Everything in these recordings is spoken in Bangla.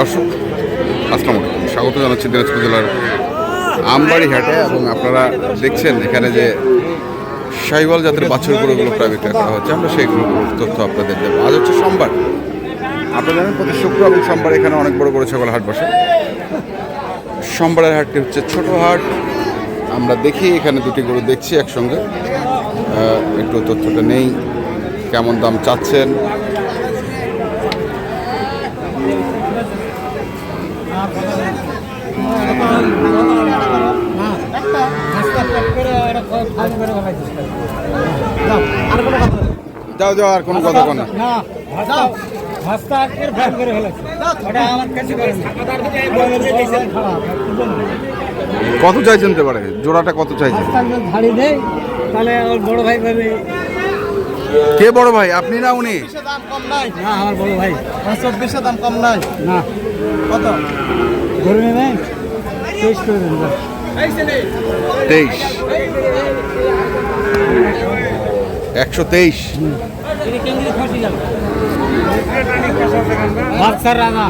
দর্শক, আসসালামু আলাইকুম। স্বাগত জানাচ্ছি দিনাজপুর জেলার আমবাড়ি হাটে এবং আপনারা দেখছেন এখানে যে সাইওয়াল জাতের বাছুর গরুগুলো প্রায় বিক্রয় করা হচ্ছে। আমরা সেইগুলোর তথ্য আপনাদের দেবো। আজ হচ্ছে সোমবার। আপনারা জানেন প্রতি শুক্র এবং সোমবার এখানে অনেক বড় বড় ছাগল হাট বসে। সোমবারের হাটটি হচ্ছে ছোট হাট। আমরা দেখি, এখানে দুটি গরু দেখছি একসঙ্গে। একটু তথ্যটা নেই। কেমন দাম চাচ্ছেন? যাও যাও আর কোনো কথা কন না। কত চাইছেন তো পারে জোড়াটা কত চাইছেন? তাহলে বড় ভাই পাবে। কে বড় ভাই? আপনি না উনি? দাম কম নাই। না আমার বড় ভাই। চব্বিশে দাম কম নাই। না। কত? ধরে করে দেন বাস। তেইশ। একশো তেইশ। বাচ্চার রাঙা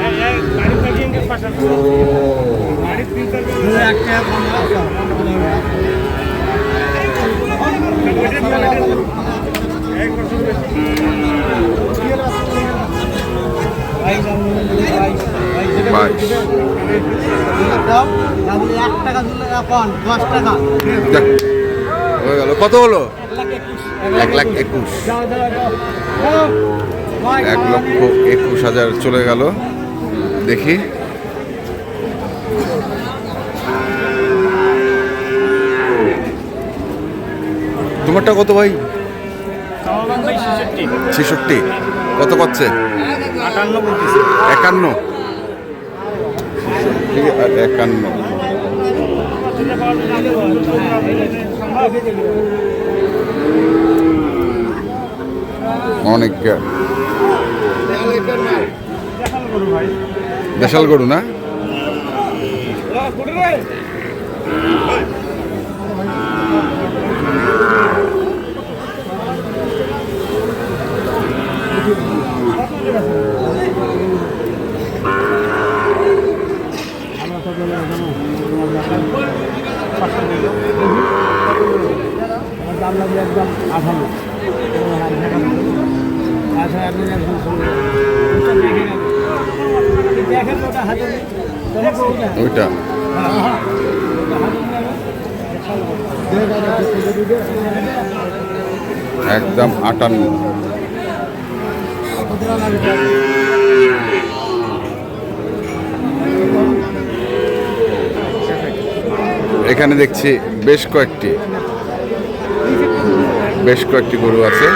যাক, হয়ে গেল। কত হলো? এক লাখ একুশ। এক লক্ষ একুশ হাজার চলে গেল। দেখি। তোমারটা কত ভাই? ছেষট্টি। কত পাচ্ছে? একান্ন। একান্ন। অনেক দেশাল গরু না? দাম একদম আচ্ছা আপনি একদম দেখেন ওটা হাতে দেখেন ওটা। ওইটা। একদম আটান্ন। এখানে দেখছি বেশ কয়েকটি। বেশ কয়েকটি গরু আছে।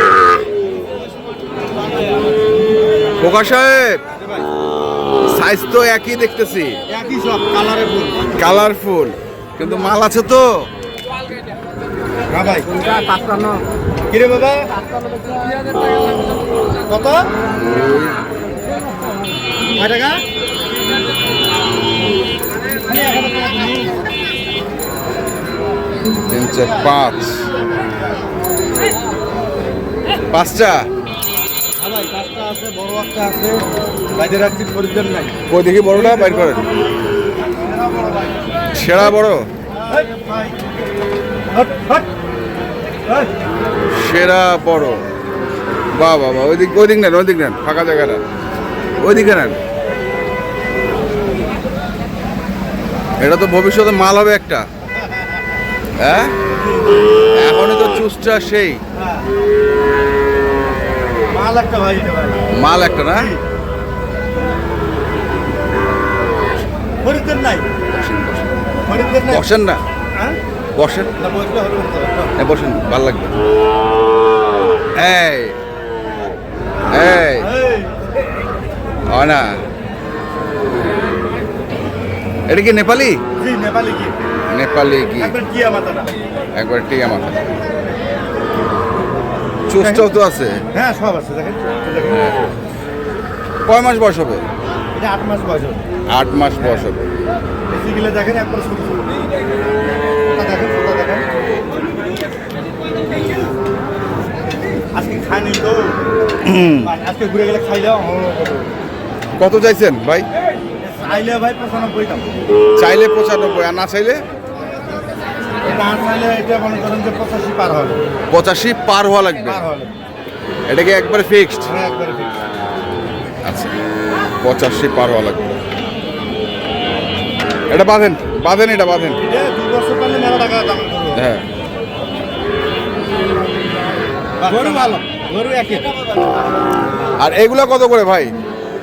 খোকা সাহেব সাইজ তো একই দেখতেছি। একই সব কালারে ফুল কালারফুল কিন্তু মাল আছে তো। কিরে বাবা? কত? কয় টাকা? তিন চার পাঁচ পাঁচটা হ্যাঁ ভাই পাঁচটা আছে বড় একটা আছে বাইরে রাখছি খরিদ্দার নাই। কই দেখি বড়টা বাইর করেন। সেরা বড় সেরা বড়। বাহ ওই দিক ওই দিক নেন ওই দিক নেন ফাঁকা জায়গাটা। ওই দিকে নেন। এটা তো ভবিষ্যতে মাল হবে একটা। হ্যাঁ? এখনই তো চুসটা সেই। মাল একটা না? বসেন না। হ্যাঁ? বসেন। না হ্যাঁ বসেন। ভালো লাগবে। এই এই। এই। হয় না। এটা কি নেপালি? নেপালি কি নেপালি কি একবার কি মাথাটা। একবার টিয়া মাথা চুসটাও তো আছে। হ্যাঁ সব আছে দেখেন কয় মাস বয়স হবে? এটা আট মাস বয়স হবে। আট মাস বয়স হবে। বেশি গেলে দেখেন একবার ছোট ছোট। দেখেন দেখেন। আজকে খাইনি তো। আজকে ঘুরে গেলে খাইলেও কত চাইছেন ভাই? চাইলে ভাই পঁচানব্বই চাইলে পঁচানব্বই আর না চাইলে? চাইলে এটা মনে করেন যে পঁচাশি পার হবে। পঁচাশি পার হওয়া লাগবে? পার হবে। এটা কি একবারে ফিক্সড হ্যাঁ একবারে ঠিক আচ্ছা পঁচাশি পার হওয়া লাগবে। এটা বাঁধেন বাঁধেন এটা বাঁধেন। এটা দুই বছর পারলে মেলা টাকা দাম করবে। হ্যাঁ। গরু ভালো গরু একই। আর এগুলা কত করে ভাই?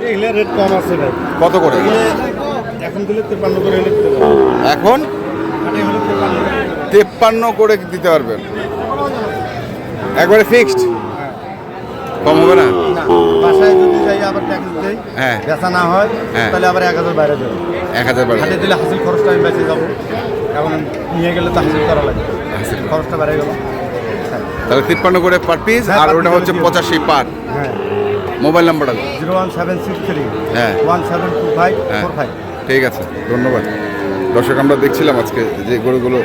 এগুলো রেট কম আছে ভাই। কত করে? এখন দিলে করে এখন? তেপ্পান্ন করে দিতে পারবেন। একবারে ফিক্সড কম হবে না? বাসায় যদি যাই আবার ট্যাক্স দেই হ্যাঁ। বেচা না হয় হ্যাঁ। তাহলে আবার এক হাজার বাইরে যাবে। এক হাজার বাড়বে হাটে দিলে হাসিল খরচটা আমি বেঁচে যাব। এখন নিয়ে গেলে তো হাসিল করা লাগে। হাসিল। খরচটা বেড়ে গেল। হ্যাঁ। তাহলে তিপ্পান্ন করে পার পিস হ্যাঁ, আর per ওটা হচ্ছে পঁচাশি পার হ্যাঁ। মোবাইল নাম্বারটা zero one seven six three. হ্যাঁ। ওয়ান সেভেন টু ফাইভ হ্যাঁ। Four five. ঠিক আছে ধন্যবাদ। দর্শক আমরা দেখছিলাম আজকে যে গরুগুলো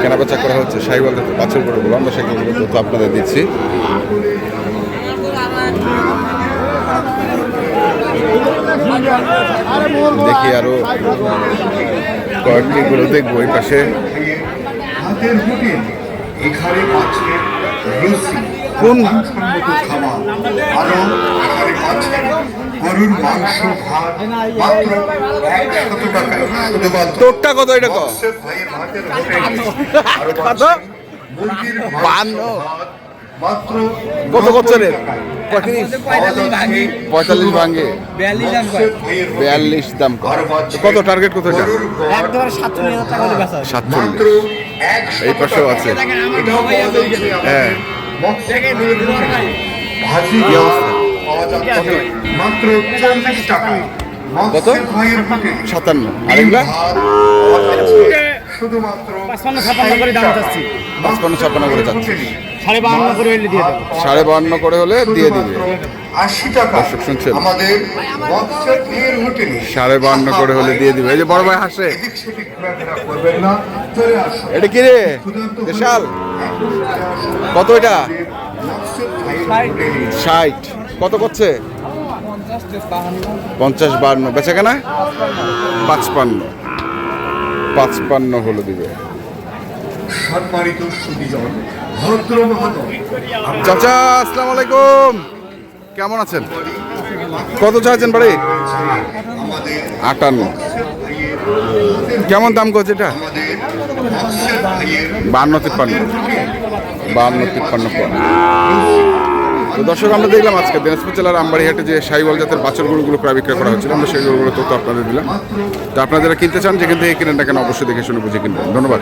কেনাবেচা করা হচ্ছে। সাইবাল পাঁচের করে বললাম, আমরা সেগুলো তথ্য আপনাদের দিচ্ছি। দেখি আরও কয়েকটি গুলো দেখব এই পাশে। হাতের এখানে লুচি কোন মানসম্মত খাবার আরও এখানে গরুর মাংস ভাত মাত্র একশত টাকায় শুধুমাত্র তোরটা কত এটা কত কত? পাচ্ছেন মুরগির বান্ন। মাত্র কত করছে রে টাকায়। পঁয়ত্রিশ পাওয়া যাচ্ছে পঁয়তাল্লিশ ভাঙ্গে মৎস্য বিয়াল্লিশ দাম কত? কত টার্গেট কত একদম সাতচল্লিশ এই পাশেও আছে। হ্যাঁ। ভাজি মাত্র চল্লিশ কত? সাতান্ন। আর এগুলা ভাত পাওয়া যাচ্ছে। শুধুমাত্র পাঁচপান্ন ছাপ্পান্ন করে দাম চাচ্ছি। পাঁচপান্ন ছাপ্পান্ন করে চাচ্ছি। সাড়ে বাহান্ন করে হলে দিয়ে দেবো। সাড়ে বাহান্ন করে হলে দিয়ে দিবে। আশি টাকা। শুনছেন? আমাদের মৎস্য ভাইয়ের হোটেলে। সাড়ে বাহান্ন করে হলে দিয়ে দিবে। এই যে বড় ভাই হাসে। এটা কি রে? দেশাল? কত এটা? ষাট। কত করছে? পঞ্চাশ বান্ন বেচা কেনা? পাঁচপান্ন। পাঁচপান্ন হলো দিবে। সম্মানিত সুদীজন ভদ্র চাচা আসসালামু আলাইকুম। কেমন আছেন? কত চাইছেন বাড়ি? আটান্ন। কেমন দাম করছে এটা? বান্ন তিপ্পান্ন। বান্ন তিপ্পান্ন তো দর্শক, আমরা দেখলাম আজকে দিনাজপুর জেলার আমবাড়িহাটে যে সাইওয়াল জাতের বাছর গরুগুলো প্রায় বিক্রয় করা হয়েছিল আমরা সেই গরুগুলো তথ্য আপনাদের দিলাম। তো আপনারা যারা কিনতে চান, যেখান থেকে কিনেন না কেন, অবশ্যই দেখে শুনে বুঝে কিনবেন। ধন্যবাদ।